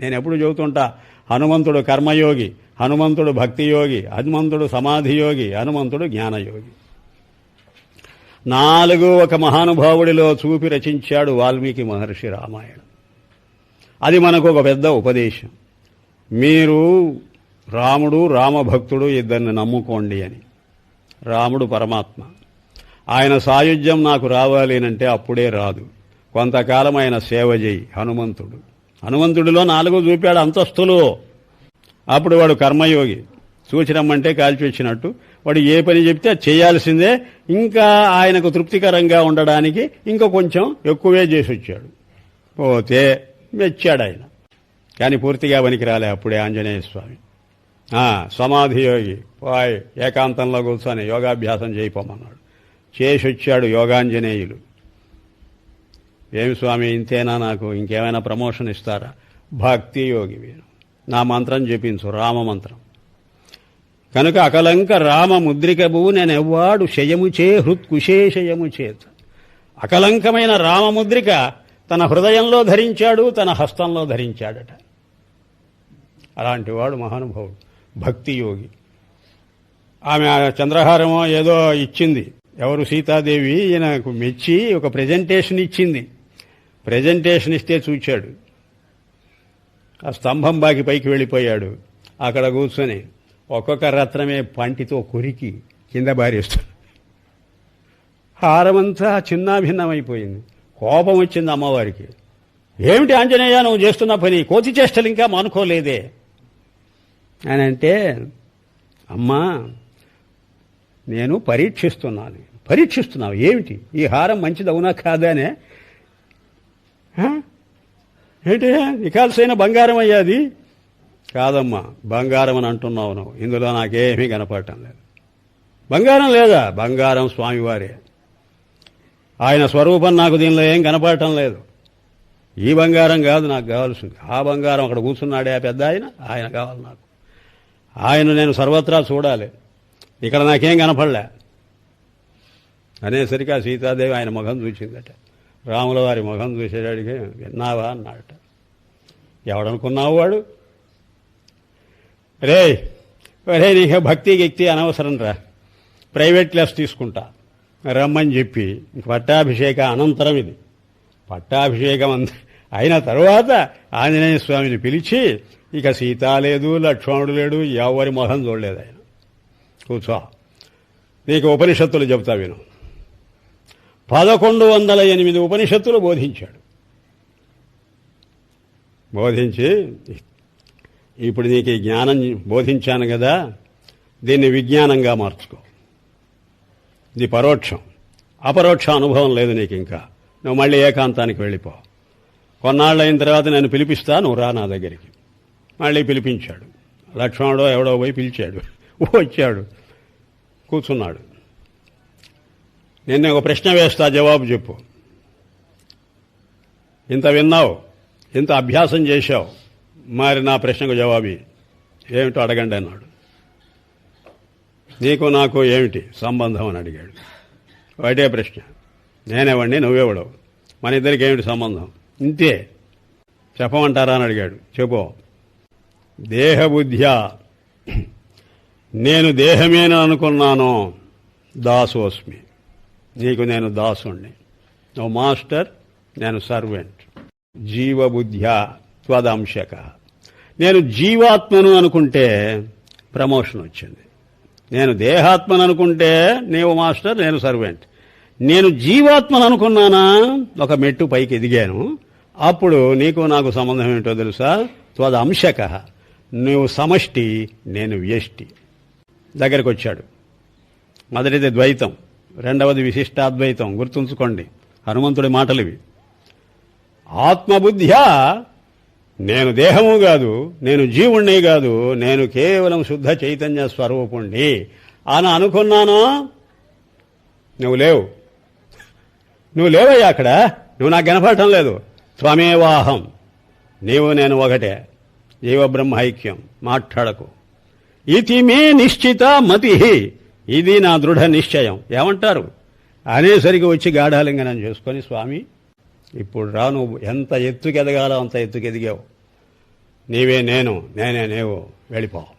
నేను ఎప్పుడు చెబుతుంటా హనుమంతుడు కర్మయోగి హనుమంతుడు భక్తియోగి హనుమంతుడు సమాధియోగి హనుమంతుడు జ్ఞానయోగి. నాలుగు ఒక మహానుభావుడిలో చూపి రచించాడు వాల్మీకి మహర్షి రామాయణం. అది మనకు ఒక పెద్ద ఉపదేశం. మీరు రాముడు రామభక్తుడు ఇద్దరిని నమ్ముకోండి అని. రాముడు పరమాత్మ. ఆయన సాయుధ్యం నాకు రావాలి అంటే అప్పుడే రాదు. కొంతకాలం ఆయన సేవ చేయి హనుమంతుడు. హనుమంతుడిలో నాలుగు చూపాడు అంతస్తులు. అప్పుడు వాడు కర్మయోగి. సూచనమ్మంటే కాల్చి వచ్చినట్టు వాడు ఏ పని చెప్తే చేయాల్సిందే. ఇంకా ఆయనకు తృప్తికరంగా ఉండడానికి ఇంకా కొంచెం ఎక్కువే చేసి వచ్చాడు పోతే మెచ్చాడు ఆయన. కానీ పూర్తిగా పనికి రాలే అప్పుడే ఆంజనేయ స్వామి. సమాధి యోగి. వాయ్ ఏకాంతంలో కూర్చొని యోగాభ్యాసం చేయిపోమన్నాడు. చేసి వచ్చాడు యోగాంజనేయులు. ఏమి స్వామి ఇంతేనా నాకు? ఇంకేమైనా ప్రమోషన్ ఇస్తారా? భక్తి యోగి వీరు. నా మంత్రం చెప్పించు రామ మంత్రం. కనుక అకలంక రామ ముద్రికబు నేను ఎవ్వాడు శయము చే హృత్కుశేషయము చేత. అకలంకమైన రామముద్రిక తన హృదయంలో ధరించాడు తన హస్తంలో ధరించాడట. అలాంటి వాడు మహానుభావుడు భక్తి యోగి. ఆమె చంద్రహారమో ఏదో ఇచ్చింది. ఎవరు సీతాదేవి ఈయనకు మెచ్చి ఒక ప్రజెంటేషన్ ఇచ్చింది. ప్రజెంటేషన్ ఇస్తే చూచాడు. ఆ స్తంభం బాకి పైకి వెళ్ళిపోయాడు. అక్కడ కూర్చొని ఒక్కొక్క రత్నమే పంటితో కొరికి కింద బారేస్తాడు. హారమంతా చిన్నాభిన్నమైపోయింది. కోపం వచ్చింది అమ్మవారికి. ఏమిటి ఆంజనేయ నువ్వు చేస్తున్న పని? కోతి చేష్టలు ఇంకా మానుకోలేదే. అని అంటే అమ్మా నేను పరీక్షిస్తున్నాను. పరీక్షిస్తున్నావు. ఏమిటి? ఈ హారం మంచిది అవునా కాదానే ఏంటి? నికాల్సైన బంగారం అయ్యాది? కాదమ్మా బంగారం అని అంటున్నావు నువ్వు. ఇందులో నాకేమీ కనపడటం లేదు. బంగారం లేదా? బంగారం స్వామివారే. ఆయన స్వరూపం నాకు దీనిలో ఏం కనపడటం లేదు. ఈ బంగారం కాదు నాకు కావాల్సింది. ఆ బంగారం అక్కడ కూర్చున్నాడే ఆ పెద్ద ఆయన ఆయన కావాలి నాకు. ఆయన నేను సర్వత్రా చూడాలి. ఇక్కడ నాకేం కనపడలే. అనేసరికి ఆ సీతాదేవి ఆయన ముఖం చూసిందట. రాముల వారి ముఖం చూసేటాడికి విన్నావా అన్నాడట. ఎవడనుకున్నావు వాడు? రే రే నీకు భక్తి గక్తి అనవసరం రా. ప్రైవేట్ క్లాస్ తీసుకుంటా. రమ్మని చెప్పి. పట్టాభిషేక అనంతరం ఇది. పట్టాభిషేకం అంత అయిన తరువాత ఆంజనేయ స్వామిని పిలిచి ఇక సీత లేదు లక్ష్మణుడు లేడు ఎవరి మొహం చూడలేదు ఆయన. కూర్చో. నీకు ఉపనిషత్తులు చెబుతా విను. పదకొండు వందల ఎనిమిది ఉపనిషత్తులు బోధించాడు. బోధించి ఇప్పుడు నీకు ఈ జ్ఞానం బోధించాను కదా దీన్ని విజ్ఞానంగా మార్చుకో. ఇది పరోక్షం. అపరోక్ష అనుభవం లేదు నీకు ఇంకా. నువ్వు మళ్ళీ ఏకాంతానికి వెళ్ళిపో. కొన్నాళ్ళు అయిన తర్వాత నేను పిలిపిస్తా నువ్వు రా నా దగ్గరికి. మళ్ళీ పిలిపించాడు. లక్ష్మణుడో ఎవడో పోయి పిలిచాడు. వచ్చాడు. కూర్చున్నాడు. నేను ఒక ప్రశ్న వేస్తా జవాబు చెప్పు. ఇంత విన్నావు ఇంత అభ్యాసం చేశావు మరి నా ప్రశ్నకు జవాబు ఏమిటో అడగండి అన్నాడు. నీకు నాకు ఏమిటి సంబంధం అని అడిగాడు. ఒకటే ప్రశ్న. నేనేవండి నువ్వేవడవు. మన ఇద్దరికి ఏమిటి సంబంధం? ఇంతే. చెప్పమంటారా అని అడిగాడు. చెప్పు. దేహబుద్ధ్యా. నేను దేహమేన అనుకున్నాను. దాసోస్మి. నీకు నేను దాసుణ్ణి. నువ్వు మాస్టర్ నేను సర్వెంట్. జీవబుద్ధ్యా త్వదంశక. నేను జీవాత్మను అనుకుంటే ప్రమోషన్ వచ్చింది. నేను దేహాత్మను అనుకుంటే నీవు మాస్టర్ నేను సర్వెంట్. నేను జీవాత్మను అనుకున్నానా? ఒక మెట్టు పైకి ఎదిగాను. అప్పుడు నీకు నాకు సంబంధం ఏంటో తెలుసా? త్వదంశక. నువ్వు సమష్టి నేను వ్యష్టి. దగ్గరకు వచ్చాడు మొదటిది ద్వైతం. రెండవది విశిష్టాద్వైతం. గుర్తుంచుకోండి. హనుమంతుడి మాటలు ఇవి ఆత్మబుద్ధ్యా నేను దేహము కాదు నేను జీవుణ్ణి కాదు నేను కేవలం శుద్ధ చైతన్య స్వరూపుణ్ణి. అని అనుకున్నాను? నువ్వు లేవు. నువ్వు లేవయ్యా అక్కడ? నువ్వు నాకు కనపడటం లేదు. త్వమేవాహం. నీవు నేను ఒకటే. జీవబ్రహ్మైక్యం ఐక్యం. మాట్లాడకు. ఇది మే నిశ్చిత మతి. ఇది నా దృఢ నిశ్చయం. ఏమంటారు? అనేసరికి వచ్చి గాఢాలింగనం చేసుకొని స్వామి ఇప్పుడు రా నువ్వు. ఎంత ఎత్తుకెదగాలో అంత ఎత్తుకెదిగావు. నీవే నేను నేనే నీవు. వెళ్ళిపోవు